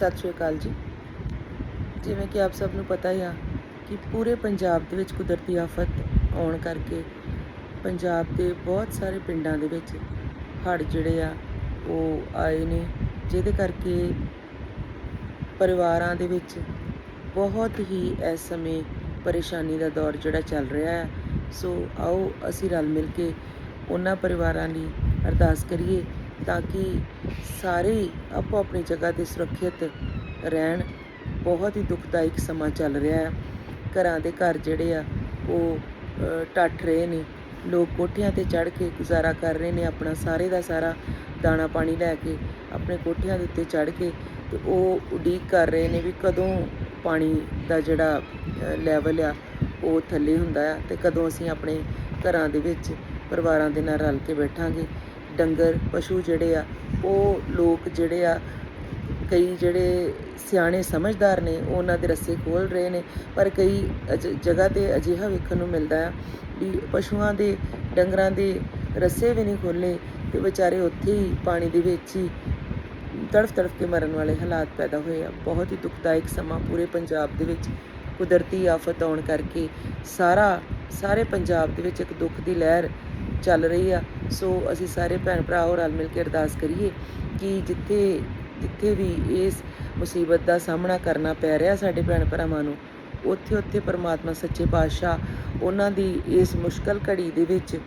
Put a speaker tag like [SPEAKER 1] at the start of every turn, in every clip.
[SPEAKER 1] ਸਤਿ ਸ਼੍ਰੀ ਅਕਾਲ ਜੀ। ਜਿਵੇਂ ਕਿ ਆਪ ਸਭ ਨੂੰ ਪਤਾ ਹੀ ਆ ਕਿ ਪੂਰੇ ਪੰਜਾਬ ਦੇ ਵਿੱਚ ਕੁਦਰਤੀ ਆਫਤ ਆਉਣ ਕਰਕੇ ਪੰਜਾਬ ਦੇ ਬਹੁਤ ਸਾਰੇ ਪਿੰਡਾਂ ਦੇ ਵਿੱਚ ਹੜ੍ਹ ਜਿਹੜੇ ਆ, ਉਹ ਆਏ ਨੇ, ਜਿਹਦੇ ਕਰਕੇ ਪਰਿਵਾਰਾਂ ਦੇ ਵਿੱਚ ਬਹੁਤ ਹੀ ਇਸ ਸਮੇਂ ਪਰੇਸ਼ਾਨੀ ਦਾ ਦੌਰ ਜਿਹੜਾ ਚੱਲ ਰਿਹਾ ਹੈ ਸੋ ਆਓ ਅਸੀਂ ਰਲ ਮਿਲ ਕੇ ਉਹਨਾਂ ਪਰਿਵਾਰਾਂ ਲਈ ਅਰਦਾਸ ਕਰੀਏ ਤਾਂ ਕਿ ਸਾਰੇ ਆਪੋ ਆਪਣੀ ਜਗ੍ਹਾ ਤੇ ਸੁਰੱਖਿਅਤ ਰਹਿਣ। ਬਹੁਤ ਹੀ ਦੁਖਦਾਇਕ ਸਮਾਂ ਚੱਲ ਰਿਹਾ ਹੈ। ਘਰਾਂ ਦੇ ਘਰ ਜਿਹੜੇ ਆ ਉਹ ਅ, ਟੱਟ ਰਹੇ ਨੇ। ਲੋਕ ਕੋਠਿਆਂ ਤੇ ਚੜ੍ਹ ਕੇ ਗੁਜ਼ਾਰਾ ਕਰ ਰਹੇ ਨੇ। ਆਪਣਾ ਸਾਰੇ ਦਾ ਸਾਰਾ ਦਾਣਾ ਪਾਣੀ ਲੈ ਕੇ ਆਪਣੇ ਕੋਠਿਆਂ ਦੇ ਉੱਤੇ ਚੜ੍ਹ ਕੇ ਤੇ ਉਹ ਉਡੀਕ ਕਰ ਰਹੇ ਨੇ ਵੀ ਕਦੋਂ ਪਾਣੀ ਦਾ ਜਿਹੜਾ ਲੈਵਲ ਆ ਉਹ ਥੱਲੇ ਹੁੰਦਾ ਆ ਤੇ ਕਦੋਂ ਅਸੀਂ ਆਪਣੇ ਘਰਾਂ ਦੇ ਵਿੱਚ ਪਰਿਵਾਰਾਂ ਦੇ ਨਾਲ ਰਲ ਕੇ ਬੈਠਾਂਗੇ। ਡੰਗਰ, ਪਸ਼ੂ ਜਿਹੜੇ ਆ, ਉਹ ਲੋਕ ਜਿਹੜੇ ਆ, ਕਈ ਜਿਹੜੇ ਸਿਆਣੇ ਸਮਝਦਾਰ ਨੇ ਉਹ ਉਹਨਾਂ ਦੇ ਰੱਸੇ ਖੋਲ ਰਹੇ ਨੇ, ਪਰ ਕਈ ਅਜ- ਜਗ੍ਹਾ ਤੇ ਅਜਿਹਾ ਵੇਖਣ ਨੂੰ ਮਿਲਦਾ ਆ ਵੀ ਪਸ਼ੂਆਂ ਦੇ, ਡੰਗਰਾਂ ਦੇ ਰੱਸੇ ਵੀ ਨਹੀਂ ਖੋਲੇ ਤੇ ਵਿਚਾਰੇ ਉੱਥੇ ਹੀ ਪਾਣੀ ਦੇ ਵਿੱਚ ਹੀ ਤੜਫ ਤੜਫ ਕੇ ਮਰਨ ਵਾਲੇ ਹਾਲਾਤ ਪੈਦਾ ਹੋਏ ਆ। ਬਹੁਤ ਹੀ ਦੁਖਦਾਇਕ ਸਮਾਂ ਪੂਰੇ ਪੰਜਾਬ ਦੇ ਵਿੱਚ ਕੁਦਰਤੀ ਆਫਤ ਆਉਣ ਕਰਕੇ ਸਾਰਾ, ਸਾਰੇ ਪੰਜਾਬ ਦੇ ਵਿੱਚ ਇੱਕ ਦੁੱਖ ਦੀ ਲਹਿਰ ਚੱਲ ਰਹੀ ਆ। ਸੋ ਅਸੀਂ ਸਾਰੇ ਭੈਣ ਭਰਾ ਭਰਾਓ ਰਲ ਮਿਲ ਕੇ ਅਰਦਾਸ ਕਰੀਏ ਕਿ ਜਿੱਥੇ ਜਿੱਥੇ ਵੀ ਇਸ ਮੁਸੀਬਤ ਦਾ ਸਾਹਮਣਾ ਕਰਨਾ ਪੈ ਰਿਹਾ ਸਾਡੇ ਭੈਣ ਭਰਾਵਾਂ ਨੂੰ, ਉੱਥੇ ਉੱਥੇ ਪਰਮਾਤਮਾ, ਸੱਚੇ ਪਾਤਸ਼ਾਹ ਉਹਨਾਂ ਦੀ ਇਸ ਮੁਸ਼ਕਲ ਘੜੀ ਦੇ ਵਿੱਚ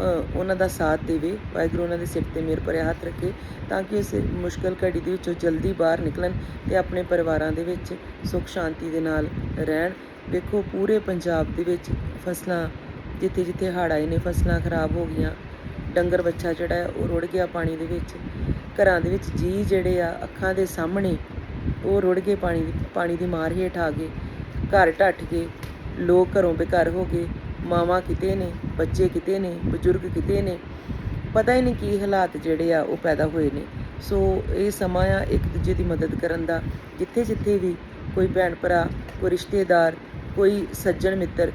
[SPEAKER 1] ਉਹਨਾਂ ਦਾ ਸਾਥ ਦੇਵੇ। ਵਾਹਿਗੁਰੂ ਉਹਨਾਂ ਦੇ ਸਿਰ ਤੇ ਮਿਹਰ ਭਰਿਆ ਹੱਥ ਰੱਖੇ ਤਾਂ ਕਿ ਇਸ ਮੁਸ਼ਕਲ ਘੜੀ ਦੇ ਵਿੱਚੋਂ ਜਲਦੀ ਬਾਹਰ ਨਿਕਲਣ ਤੇ ਆਪਣੇ ਪਰਿਵਾਰਾਂ ਦੇ ਵਿੱਚ ਸੁੱਖ ਸ਼ਾਂਤੀ ਦੇ ਨਾਲ ਰਹਿਣ। ਦੇਖੋ ਪੂਰੇ ਪੰਜਾਬ ਦੇ ਵਿੱਚ ਫਸਲਾਂ ਜਿੱਥੇ ਜਿੱਥੇ ਹੜ੍ਹ ਆਏ ਨੇ ਫਸਲਾਂ ਖਰਾਬ ਹੋ ਗਈਆਂ, ਡੰਗਰ ਬੱਚਾ ਜਿਹੜਾ ਹੈ ਉਹ ਰੁੜ ਗਿਆ ਪਾਣੀ ਦੇ ਵਿੱਚ, ਘਰਾਂ ਦੇ ਵਿੱਚ ਜੀ ਜਿਹੜੇ ਆ ਅੱਖਾਂ ਦੇ ਸਾਹਮਣੇ ਉਹ ਰੁੜ ਗਏ ਪਾਣੀ ਦੀ ਪਾਣੀ ਦੀ ਮਾਰ ਹੇਠ ਆ ਗਏ, ਘਰ ਢੱਠ ਗਏ, ਲੋਕ ਘਰੋਂ ਬੇਘਰ ਹੋ ਗਏ, ਮਾਵਾਂ ਕਿਤੇ ਨੇ, ਬੱਚੇ ਕਿਤੇ ਨੇ, ਬਜ਼ੁਰਗ ਕਿਤੇ ਨੇ, ਪਤਾ ਹੀ ਨਹੀਂ ਕੀ ਹਾਲਾਤ ਜਿਹੜੇ ਆ ਉਹ ਪੈਦਾ ਹੋਏ ਨੇ। ਸੋ ਇਹ ਸਮਾਂ ਆ ਇੱਕ ਦੂਜੇ ਦੀ ਮਦਦ ਕਰਨ ਦਾ, ਜਿੱਥੇ ਜਿੱਥੇ ਵੀ ਕੋਈ ਭੈਣ ਭਰਾ, ਕੋਈ ਰਿਸ਼ਤੇਦਾਰ, ਕੋਈ ਸੱਜਣ ਮਿੱਤਰ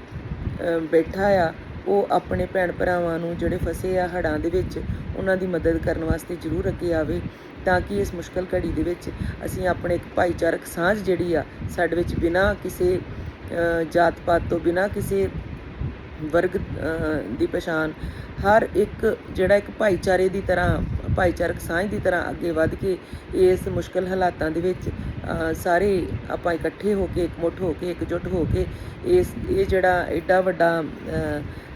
[SPEAKER 1] ਬੈਠਾ ਆ, ਉਹ ਆਪਣੇ ਭੈਣ ਭਰਾਵਾਂ ਨੂੰ ਜਿਹੜੇ ਫਸੇ ਆ ਹੜਾਂ ਦੇ ਵਿੱਚ, ਉਹਨਾਂ ਦੀ ਮਦਦ ਕਰਨ ਵਾਸਤੇ ਜ਼ਰੂਰ ਅੱਗੇ ਆਵੇ ਤਾਂ ਕਿ ਇਸ ਮੁਸ਼ਕਲ ਘੜੀ ਦੇ ਵਿੱਚ ਅਸੀਂ ਆਪਣੇ ਇੱਕ ਭਾਈਚਾਰਕ ਸਾਂਝ ਜਿਹੜੀ ਆ, ਸਾਡੇ ਵਿੱਚ ਬਿਨਾਂ ਕਿਸੇ ਜਾਤ ਪਾਤ ਤੋਂ ਬਿਨਾਂ ਕਿਸੇ ਵਰਗ ਦੀ ਪਛਾਣ, ਹਰ ਇੱਕ ਜਿਹੜਾ ਇੱਕ ਭਾਈਚਾਰੇ ਦੀ ਤਰ੍ਹਾਂ, ਭਾਈਚਾਰਕ ਸਾਂਝ ਦੀ ਤਰ੍ਹਾਂ ਅੱਗੇ ਵੱਧ ਕੇ ਇਸ ਮੁਸ਼ਕਲ ਹਾਲਾਤਾਂ ਦੇ ਵਿੱਚ ਸਾਰੇ ਆਪਾਂ ਇਕੱਠੇ ਹੋ ਕੇ, ਇਕਮੁੱਠ ਹੋ ਕੇ, ਇਕਜੁੱਟ ਹੋ ਕੇ ਇਸ, ਇਹ ਜਿਹੜਾ ਐਡਾ ਵੱਡਾ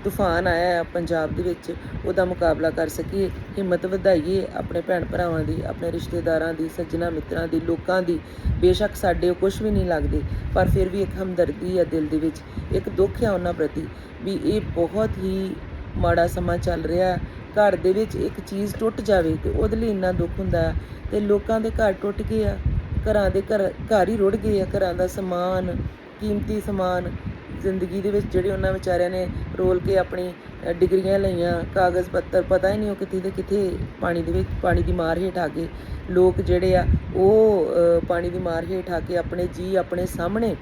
[SPEAKER 1] ਤੂਫਾਨ ਆਇਆ ਹੈ ਪੰਜਾਬ ਦੇ ਵਿੱਚ, ਉਹਦਾ ਮੁਕਾਬਲਾ ਕਰ ਸਕੀਏ, ਹਿੰਮਤ ਵਧਾਈਏ ਆਪਣੇ ਭੈਣ ਭਰਾਵਾਂ ਦੀ, ਆਪਣੇ ਰਿਸ਼ਤੇਦਾਰਾਂ ਦੀ, ਸੱਜਣਾ ਮਿੱਤਰਾਂ ਦੀ, ਲੋਕਾਂ ਦੀ। ਬੇਸ਼ੱਕ ਸਾਡੇ ਉਹ ਕੁਝ ਵੀ ਨਹੀਂ ਲੱਗਦੇ, ਪਰ ਫਿਰ ਵੀ ਇੱਕ ਹਮਦਰਦੀ ਆ ਦਿਲ ਦੇ ਵਿੱਚ, ਇੱਕ ਦੁੱਖ ਆ ਉਹਨਾਂ ਪ੍ਰਤੀ ਵੀ ਇਹ ਬਹੁਤ ਹੀ ਮਾੜਾ ਸਮਾਂ ਚੱਲ ਰਿਹਾ ਹੈ। ਘਰ ਦੇ ਵਿੱਚ ਇੱਕ ਚੀਜ਼ ਟੁੱਟ ਜਾਵੇ ਤੇ ਉਹਦੇ ਲਈ ਇੰਨਾ ਦੁੱਖ ਹੁੰਦਾ ਹੈ ਤੇ ਲੋਕਾਂ ਦੇ ਘਰ ਟੁੱਟ ਗਏ ਆ। ਘਰਾਂ ਦੇ ਘਰ ਘਰ ਹੀ ਰੁੜ ਗਏ ਆ, ਘਰਾਂ ਦਾ ਸਮਾਨ, ਕੀਮਤੀ ਸਮਾਨ, ਜ਼ਿੰਦਗੀ ਦੇ ਵਿੱਚ ਜਿਹੜੇ ਉਹਨਾਂ ਵਿਚਾਰਿਆਂ ਨੇ ਰੋਲ ਕੇ ਆਪਣੀ ਡਿਗਰੀਆਂ ਲਈਆਂ, ਕਾਗਜ਼ ਪੱਤਰ, ਪਤਾ ਹੀ ਨਹੀਂ ਉਹ ਕਿੱਥੇ ਦੇ ਕਿੱਥੇ ਪਾਣੀ ਦੇ ਵਿੱਚ, ਪਾਣੀ ਦੀ ਮਾਰ ਹੇਠ ਆ ਗਏ ਲੋਕ ਜਿਹੜੇ ਆ, ਉਹ ਪਾਣੀ ਦੀ ਮਾਰ ਹੇਠ ਆ ਕੇ ਆਪਣੇ ਜੀ ਆਪਣੇ ਸਾਹਮਣੇ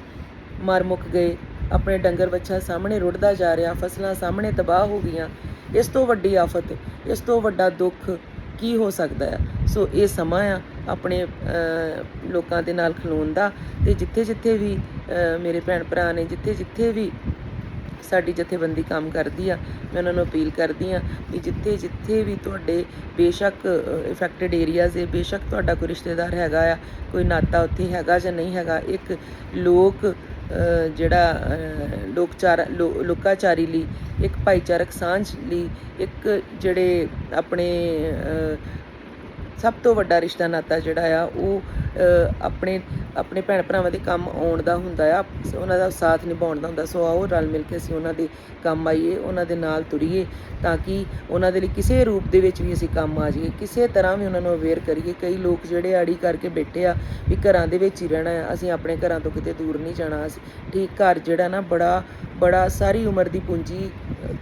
[SPEAKER 1] ਮਰ ਮੁੱਕ ਗਏ, ਆਪਣੇ ਡੰਗਰ ਬੱਚਾ ਸਾਹਮਣੇ ਰੁੜਦਾ ਜਾ ਰਿਹਾ, ਫਸਲਾਂ ਸਾਹਮਣੇ ਤਬਾਹ ਹੋ ਗਈਆਂ। ਇਸ ਤੋਂ ਵੱਡੀ ਆਫਤ, ਇਸ ਤੋਂ ਵੱਡਾ ਦੁੱਖ ਕੀ ਹੋ ਸਕਦਾ ਹੈ ਸੋ ਇਹ ਸਮਾਂ ਆ ਆਪਣੇ ਲੋਕਾਂ ਦੇ ਨਾਲ ਖਲੋਣ ਦਾ ਤੇ ਜਿੱਥੇ ਜਿੱਥੇ ਵੀ ਮੇਰੇ ਭੈਣ ਭਰਾ ਨੇ ਜਿੱਥੇ ਜਿੱਥੇ ਵੀ ਸਾਡੀ ਜਥੇਬੰਦੀ ਕੰਮ ਕਰਦੀ ਆ ਮੈਂ ਉਹਨਾਂ ਨੂੰ ਅਪੀਲ ਕਰਦੀ ਆ ਕਿ ਜਿੱਥੇ ਜਿੱਥੇ ਵੀ ਤੁਹਾਡੇ ਬੇਸ਼ੱਕ ਇਫੈਕਟਡ ਏਰੀਆਜ਼ ਹੈ ਬੇਸ਼ੱਕ ਤੁਹਾਡਾ ਕੋਈ ਰਿਸ਼ਤੇਦਾਰ ਹੈਗਾ ਆ ਕੋਈ ਨਾਤਾ ਉੱਥੇ ਹੈਗਾ ਜਾਂ ਨਹੀਂ ਹੈਗਾ ਇੱਕ ਲੋਕ ਜਿਹੜਾ ਅ, ਲੋਕਚਾਰ ਲੋਕਾਚਾਰੀ ਲਈ ਇੱਕ ਭਾਈਚਾਰਕ ਸਾਂਝ ਲਈ ਇੱਕ ਜਿਹੜੇ ਆਪਣੇ ਸਭ ਤੋਂ ਵੱਡਾ ਰਿਸ਼ਤਾ ਨਾਤਾ ਜਿਹੜਾ ਆ ਉਹ ਆਪਣੇ ਆਪਣੇ ਭੈਣ ਭਰਾਵਾਂ ਦੇ ਕੰਮ ਆਉਣ ਦਾ ਹੁੰਦਾ ਆ, ਉਹਨਾਂ ਦਾ ਸਾਥ ਨਿਭਾਉਣ ਦਾ ਹੁੰਦਾ। ਸੋ ਆਓ ਰਲ ਮਿਲ ਕੇ ਅਸੀਂ ਉਹਨਾਂ ਦੇ ਕੰਮ ਆਈਏ, ਉਹਨਾਂ ਦੇ ਨਾਲ ਤੁਰੀਏ, ਤਾਂ ਕਿ ਉਹਨਾਂ ਦੇ ਲਈ ਕਿਸੇ ਰੂਪ ਦੇ ਵਿੱਚ ਵੀ ਅਸੀਂ ਕੰਮ ਆ ਜਾਈਏ। ਕਿਸੇ ਤਰ੍ਹਾਂ ਵੀ ਉਹਨਾਂ ਨੂੰ ਅਵੇਅਰ ਕਰੀਏ। ਕਈ ਲੋਕ ਜਿਹੜੇ ਆੜੀ ਕਰਕੇ ਬੈਠੇ ਆ ਵੀ ਘਰਾਂ ਦੇ ਵਿੱਚ ਹੀ ਰਹਿਣਾ ਆ, ਅਸੀਂ ਆਪਣੇ ਘਰਾਂ ਤੋਂ ਕਿਤੇ ਦੂਰ ਨਹੀਂ ਜਾਣਾ। ਅਸੀਂ ਠੀਕ ਘਰ ਜਿਹੜਾ ਨਾ ਬੜਾ ਬੜਾ ਸਾਰੀ ਉਮਰ ਦੀ ਪੂੰਜੀ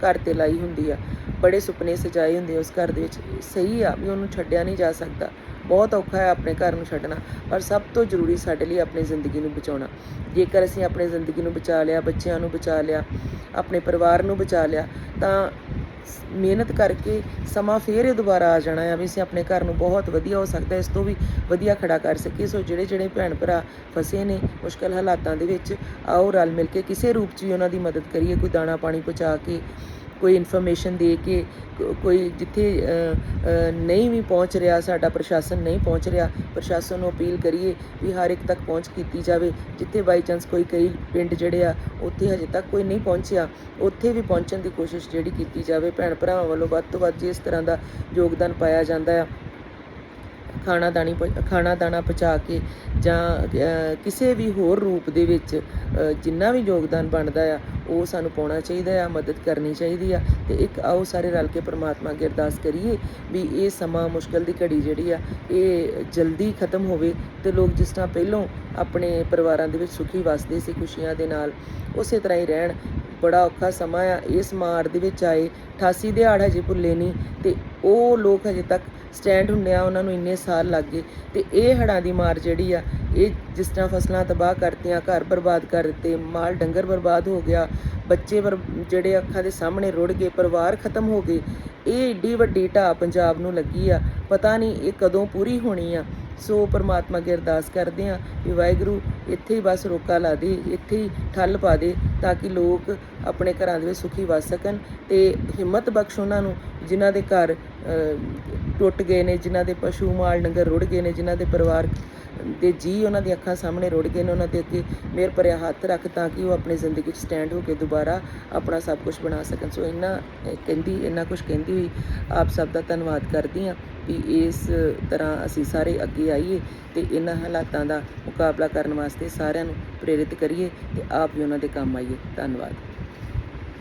[SPEAKER 1] ਘਰ ਤੇ ਲਾਈ ਹੁੰਦੀ ਆ। ਬੜੇ ਸੁਪਨੇ ਸਜਾਏ ਹੁੰਦੇ ਆ ਉਸ ਘਰ ਦੇ ਵਿੱਚ। ਸਹੀ ਆ ਵੀ ਉਹਨੂੰ ਛੱਡਿਆ ਨਹੀਂ ਜਾ ਸਕਦਾ। ਬਹੁਤ ਔਖਾ ਹੈ ਆਪਣੇ ਘਰ ਨੂੰ ਛੱਡਣਾ, ਪਰ ਸਭ ਤੋਂ ਜ਼ਰੂਰੀ ਸਾਡੇ ਲਈ ਆਪਣੀ ਜ਼ਿੰਦਗੀ ਨੂੰ ਬਚਾਉਣਾ। ਜੇਕਰ ਅਸੀਂ ਆਪਣੀ ਜ਼ਿੰਦਗੀ ਨੂੰ ਬਚਾ ਲਿਆ, ਬੱਚਿਆਂ ਨੂੰ ਬਚਾ ਲਿਆ, ਆਪਣੇ ਪਰਿਵਾਰ ਨੂੰ ਬਚਾ ਲਿਆ, ਤਾਂ ਮਿਹਨਤ ਕਰਕੇ ਸਮਾਂ ਫੇਰ ਇਹ ਦੁਬਾਰਾ ਆ ਜਾਣਾ ਆ ਵੀ ਅਸੀਂ ਆਪਣੇ ਘਰ ਨੂੰ ਬਹੁਤ ਵਧੀਆ ਹੋ ਸਕਦਾ ਇਸ ਤੋਂ ਵੀ ਵਧੀਆ ਖੜਾ ਕਰ ਸਕੀਏ। ਸੋ ਜਿਹੜੇ ਜਿਹੜੇ ਭੈਣ ਭਰਾ ਫਸੇ ਨੇ ਮੁਸ਼ਕਲ ਹਾਲਾਤਾਂ ਦੇ ਵਿੱਚ, ਆਓ ਰਲ ਮਿਲ ਕੇ ਕਿਸੇ ਰੂਪ 'ਚ ਵੀ ਉਹਨਾਂ ਦੀ ਮਦਦ ਕਰੀਏ। ਕੋਈ ਦਾਣਾ ਪਾਣੀ ਪਹੁੰਚਾ ਕੇ ਕੋਈ ਇਨਫੋਰਮੇਸ਼ਨ ਦੇ ਕੇ ਕੋਈ ਜਿੱਥੇ ਨਹੀਂ ਵੀ ਪਹੁੰਚ ਰਿਹਾ, ਸਾਡਾ ਪ੍ਰਸ਼ਾਸਨ ਨਹੀਂ ਪਹੁੰਚ ਰਿਹਾ, ਪ੍ਰਸ਼ਾਸਨ ਨੂੰ ਅਪੀਲ ਕਰੀਏ ਵੀ ਹਰ ਇੱਕ ਤੱਕ ਪਹੁੰਚ ਕੀਤੀ ਜਾਵੇ। ਜਿੱਥੇ ਬਾਈ ਚਾਂਸ ਕੋਈ ਕਈ ਪਿੰਡ ਜਿਹੜੇ ਆ, ਉੱਥੇ ਹਜੇ ਤੱਕ ਕੋਈ ਨਹੀਂ ਪਹੁੰਚਿਆ, ਉੱਥੇ ਵੀ ਪਹੁੰਚਣ ਦੀ ਕੋਸ਼ਿਸ਼ ਜਿਹੜੀ ਕੀਤੀ ਜਾਵੇ। ਭੈਣ ਭਰਾਵਾਂ ਵੱਲੋਂ ਵੱਧ ਤੋਂ ਵੱਧ ਜਿਸ ਤਰ੍ਹਾਂ ਦਾ ਯੋਗਦਾਨ ਪਾਇਆ ਜਾਂਦਾ ਆ, ਖਾਣਾ ਦਾਣੀ ਪ- ਖਾਣਾ ਦਾਣਾ ਪਹੁੰਚਾ ਕੇ ਜਾਂ ਕਿਸੇ ਵੀ ਹੋਰ ਰੂਪ ਦੇ ਵਿੱਚ ਜਿੰਨਾ ਵੀ ਯੋਗਦਾਨ ਬਣਦਾ ਆ ਉਹ ਸਾਨੂੰ ਪਾਉਣਾ ਚਾਹੀਦਾ ਆ ਮਦਦ ਕਰਨੀ ਚਾਹੀਦੀ ਆ। ਤੇ ਇੱਕ ਆਓ ਸਾਰੇ ਰਲ ਕੇ ਪ੍ਰਮਾਤਮਾ ਅੱਗੇ ਅਰਦਾਸ ਕਰੀਏ ਵੀ ਇਹ ਸਮਾਂ ਮੁਸ਼ਕਲ ਦੀ ਘੜੀ ਜਿਹੜੀ ਆ, ਇਹ ਜਲਦੀ ਖਤਮ ਹੋਵੇ ਤੇ ਲੋਕ ਜਿਸ ਤਰ੍ਹਾਂ ਪਹਿਲੋਂ ਆਪਣੇ ਪਰਿਵਾਰਾਂ ਦੇ ਵਿੱਚ ਸੁਖੀ ਵਸਦੇ ਸੀ, ਖੁਸ਼ੀਆਂ ਦੇ ਨਾਲ, ਉਸੇ ਤਰ੍ਹਾਂ ਹੀ ਰਹਿਣ। ਬੜਾ ਔਖਾ ਸਮਾਂ ਆ, ਇਸ ਮਾਰ ਦੇ ਵਿੱਚ ਆਏ 88 ਦਿਹਾੜ ਹਜੇ ਭੁੱਲੇ ਨਹੀਂ ਤੇ ਉਹ ਲੋਕ ਹਜੇ ਤੱਕ ਸਟੈਂਡ ਹੁੰਦੇ ਆ, ਉਹਨਾਂ ਨੂੰ ਇੰਨੇ ਸਾਲ ਲੱਗ ਗਏ। ਤੇ ਇਹ ਹੜ੍ਹਾਂ ਦੀ ਮਾਰ ਜਿਹੜੀ ਆ ਇਹ ਜਿਸ ਤਰ੍ਹਾਂ ਫਸਲਾਂ ਤਬਾਹ ਕਰਤੀਆਂ, ਘਰ ਬਰਬਾਦ ਕਰ ਦਿੱਤੇ, ਮਾਲ ਡੰਗਰ ਬਰਬਾਦ ਹੋ ਗਿਆ, ਬੱਚੇ ਬਰ- ਜਿਹੜੇ ਅੱਖਾਂ ਦੇ ਸਾਹਮਣੇ ਰੁੜ ਗਏ, ਪਰਿਵਾਰ ਖਤਮ ਹੋ ਗਏ, ਇਹ ਏਡੀ ਵੱਡੀ ਢਾਹ ਪੰਜਾਬ ਨੂੰ ਲੱਗੀ ਆ, ਪਤਾ ਨਹੀਂ ਇਹ ਕਦੋਂ ਪੂਰੀ ਹੋਣੀ ਆ। ਸੋ ਪਰਮਾਤਮਾ ਅੱਗੇ ਅਰਦਾਸ ਕਰਦੇ ਆ ਵੀ ਵਾਹਿਗੁਰੂ ਇੱਥੇ ਹੀ ਬਸ ਰੋਕਾ ਲਾ ਦੇ, ਇੱਥੇ ਹੀ ਠੱਲ ਪਾ ਦੇ, ਤਾਂ ਕਿ ਲੋਕ ਆਪਣੇ ਘਰਾਂ ਦੇ ਵਿੱਚ ਸੁਖੀ ਵਸ ਸਕਣ ਤੇ ਹਿੰਮਤ ਬਖਸ਼ ਉਹਨਾਂ ਨੂੰ, ਜਿਨ੍ਹਾਂ ਦੇ ਘਰ ਟੁੱਟ ਗਏ ਨੇ, ਜਿਨ੍ਹਾਂ ਦੇ ਪਸ਼ੂ, ਮਾਲ, ਡੰਗਰ ਰੁੜ ਗਏ ਨੇ, ਜਿਨ੍ਹਾਂ ਦੇ ਪਰਿਵਾਰ ਦੇ ਜੀ ਉਹਨਾਂ ਦੀ ਅੱਖਾਂ ਸਾਹਮਣੇ ਰੁੜ ਗਏ ਨੇ ਉਹਨਾਂ ਦੇ ਅੱਗੇ ਮਿਹਰ ਭਰਿਆ ਹੱਥ ਰੱਖ ਤਾਂ ਕਿ ਉਹ ਆਪਣੀ ਜ਼ਿੰਦਗੀ 'ਚ ਸਟੈਂਡ ਹੋ ਕੇ ਦੁਬਾਰਾ ਆਪਣਾ ਸਭ ਕੁਝ ਬਣਾ ਸਕਣ। ਸੋ ਇੰਨਾ ਕਹਿੰਦੀ, ਇੰਨਾ ਕੁਝ ਕਹਿੰਦੀ ਹੋਈ ਆਪ ਸਭ ਦਾ ਧੰਨਵਾਦ ਕਰਦੀ ਹਾਂ ਵੀ ਇਸ ਤਰ੍ਹਾਂ ਅਸੀਂ ਸਾਰੇ ਅੱਗੇ ਆਈਏ ਤੇ ਇਹਨਾਂ ਹਾਲਾਤਾਂ ਦਾ ਮੁਕਾਬਲਾ ਕਰਨ ਵਾਸਤੇ ਸਾਰਿਆਂ ਨੂੰ ਪ੍ਰੇਰਿਤ ਕਰੀਏ ਤੇ ਆਪ ਵੀ ਉਹਨਾਂ ਦੇ ਕੰਮ ਆਈਏ। ਧੰਨਵਾਦ।